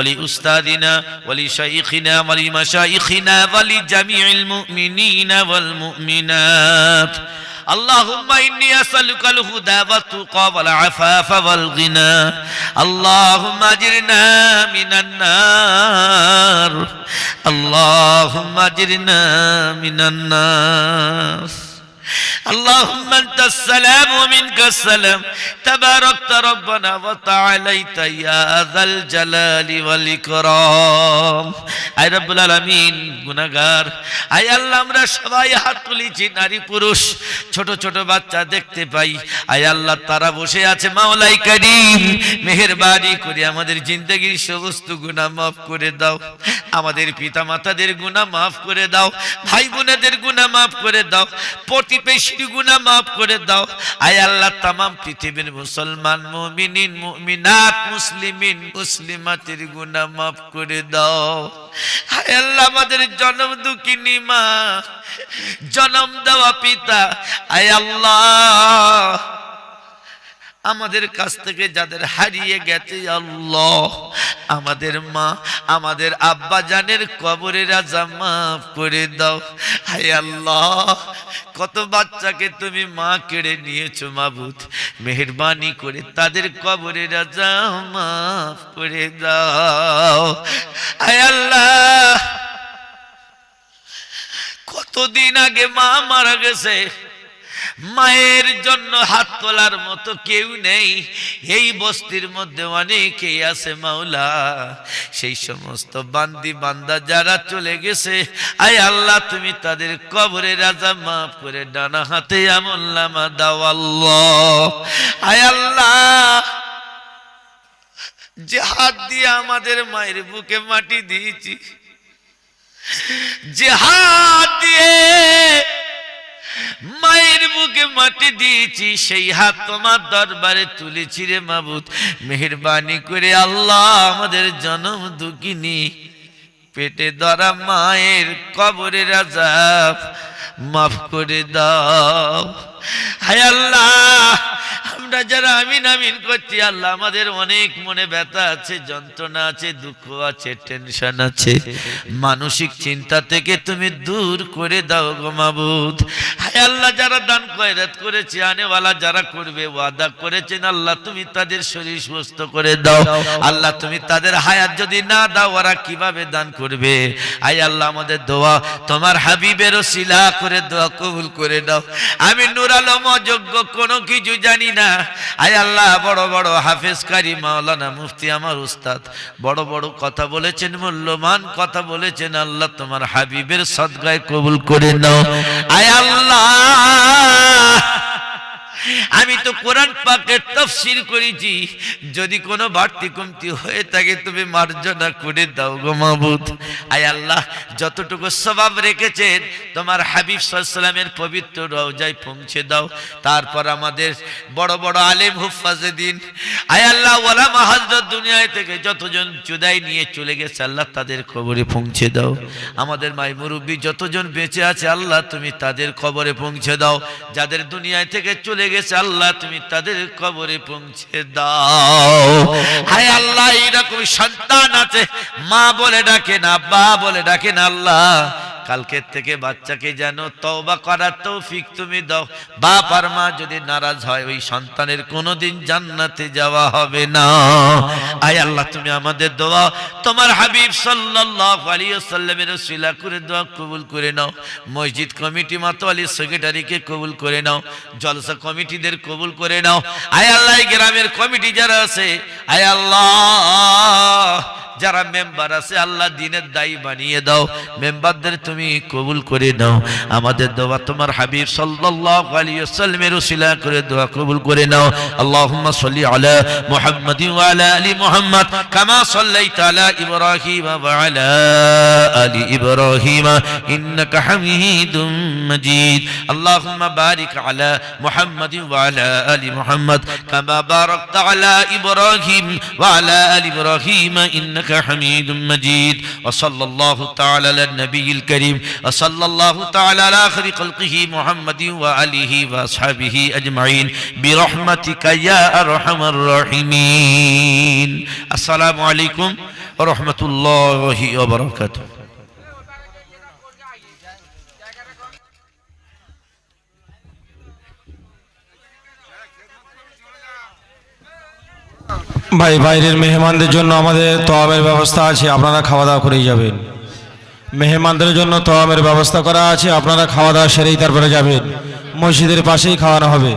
ولأستاذنا ولشيخنا ولمشايخنا ولجميع المؤمنين والمؤمنات. اللهم إني أسألك الهدى والتقى والعفاف والغنى. اللهم أجرنا من النار. اللهم أجرنا من النار. اللهم انت السلام ومنك السلام تباركت ربنا وتعاليت يا ذا الجلال والاكرام I রব্বুল আলামিন গুনাহগার আই আল্লাহ আমরা সবাই হাত তুলেছি নারী পুরুষ ছোট ছোট বাচ্চা দেখতে পাই আই আল্লাহ তারা বসে আছে মাওলাই করিম মেহেরবানি করে আমাদের জিন্দগির সমস্ত গুনাহ মাফ করে দাও আমাদের পিতা মাতাদের গুনাহ মাফ করে দাও ভাই বোনেদের গুনাহ মাফ করে দাও প্রতিবেশীর গুণা মাফ করে দাও। আয় আল্লাহ, তামাম পৃথিবীর মুসলমান মুমিনিন, মুমিনাত, মুসলিমিন, মুসলিমাতের গুণা মাফ করে দাও। আয় আল্লাহ, আমাদের জন্ম দুঃখিনী মা, জনম দেওয়া পিতা। আয় আল্লাহ আমাদের কাছ থেকে যাদের হারিয়ে গেছে আল্লাহ, আমাদের মা, আমাদের আব্বা জানের কবরের রাজা মাফ করে দাও। হায় আল্লাহ, কত বাচ্চাকে তুমি মা কেড়ে নিয়েছো মাবুদ। মেহরবানি করে তাদের কবরের রাজা মাফ করে দাও। হায় আল্লাহ, কতদিন আগে মা মারা গেছে? মায়ের জন্য হাত তোলার মতো কেউ নেই। এই বস্তির মধ্যে অনেকেই আছে মাওলা। সেই সমস্ত বান্দি বান্দা যারা চলে গেছে, আয় আল্লাহ, তুমি তাদের কবরে রাজা মাফ করে ডানা হাতে আমল্লামা দাও আল্লাহ। আয় আল্লাহ, যে হাত দিয়ে আমাদের মায়ের বুকে মাটি দিয়েছি, যে হাত মাটি দিয়েছি, সেই হাত তোমার দরবারে তুলেছি রে মাবুদ। মেহরবানি করে আল্লাহ আমাদের জনম দুঃখিনী পেটে ধরা মায়ের কবরের আজাব মাফ করে দাও। হায় আল্লাহ, আমরা যারা আমিন আমিন করছি, আল্লাহ আমাদের অনেক মনে ব্যথা আছে, যন্ত্রণা আছে, দুঃখ আছে টেনশন আছে। মানসিক চিন্তা থেকে তুমি দূর করে দাও গো মাবুদ। আল্লাহ যারা দান কয়রাত করেছে, আনেওয়ালা যারা করবে, ওয়াদা করেছেন, আল্লাহ তুমি তাদের শরীর সুস্থ করে দাও। আল্লাহ তুমি তাদের হায়াত যদি না দাও, ওরা কীভাবে দান করবে? আয় আল্লাহ, আমাদের দোয়া, তোমার হাবিবের শিলা করে দোয়া কবুল করে দাও আমি নুর আলম অযোগ্য কোনো কিছু জানি না। আয় আল্লাহ, বড় বড় হাফেজ কারি মাওলানা মুফতি আমার উস্তাদ, বড় বড় কথা বলেছেন, মূল্যবান কথা বলেছেন, আল্লাহ তোমার হাবিবের সদগায় কবুল করে নাও। আয় আল্লাহ তো কোরআন পাকের তফসির করেছি, যদি কোনো বাড়তি কমতি হয়ে থাকে, তুমি মার্জনা করে দাও গো মাহবুদ আয় আল্লাহ, যতটুকু স্বভাব রেখেছেন, তোমার হাবিব সাল্লামের পবিত্র রওজায় পৌঁছে দাও। তারপর আমাদের বড় বড় আলেম হুফাজে দিন আয় আল্লাহ ওলা মাহাজরত দুনিয়ায় থেকে যতজন জুদাই নিয়ে চলে গেছে, আল্লাহ তাদের খবরে পৌঁছে দাও। আমাদের মাই মুরব্বী যতজন বেঁচে আছে, আল্লাহ তুমি তাদের খবরে পৌঁছে দাও। যাদের দুনিয়ায় থেকে চলে গেছে, আল্লাহ তুমি তাদের কবরে পৌঁছে দাও। হায় আল্লাহ, এইরকম সন্তান আছে। মা বলে ডাকে না বা বলে ডাকে না, আল্লাহ। কালকের থেকে বাচ্চাকে যেন তওবা করার তৌফিক তুমি দাও। বাপ আর মা যদি নারাজ হয়, ওই সন্তানের কোনোদিন জান্নাতে যাওয়া হবে না। আয় আল্লাহ, তুমি আমাদের দোয়া, তোমার হাবিব সাল্লাল্লাহু আলাইহি ওয়াসাল্লামের ওসিলা করে দোয়া কবুল করে নাও। মসজিদ কমিটি মাতোয়ালি সেক্রেটারিকে কবুল করে নাও। জলসা কমিটিদের কবুল করে নাও। আয় আল্লাহ গ্রামের কমিটি যারা আছে, আয় আল্লাহ। যারা মেম্বার আছে, আল্লাহ দিনের দায়ী বানিয়ে দাও। মেম্বারদের তুমি কবুল করে নাও। আমাদের দোয়া তোমার হাবিব সাল্লাল্লাহু আলাইহি ওয়াসাল্লামের করে দোয়া কবুল করে নাও। আল্লাহুম্মা সাল্লি আলা মুহাম্মাদি ওয়া আলা আলি মুহাম্মাদ কামা সাল্লাইতা আলা ইব্রাহিম ওয়া আলা আলি ইব্রাহিম, ইন্নাকা হামিদুম মাজিদ। আল্লাহুম্মা বারিক আলা মুহাম্মাদি ওয়া আলা আলি মুহাম্মাদ কামা বারাকতা আলা ইব্রাহিম ওয়া আলা আলি ইব্রাহিম إنك حميد مجيد. وصلى الله تعالى على النبي الكريم. وصلى الله تعالى على آخر خلقه محمد وآله وأصحابه أجمعين. برحمتك يا أرحم الراحمين. السلام عليكم ورحمة الله وبركاته. ভাই বাইরের মেহমানদের জন্য আমাদের তোয়ামের ব্যবস্থা আছে, আপনারা খাওয়া দাওয়া করেই যাবেন। মেহমানদের জন্য তোয়ামের ব্যবস্থা করা আছে, আপনারা খাওয়া দাওয়া সেরেই তারপরে যাবেন। মসজিদের পাশেই খাওয়ানো হবে।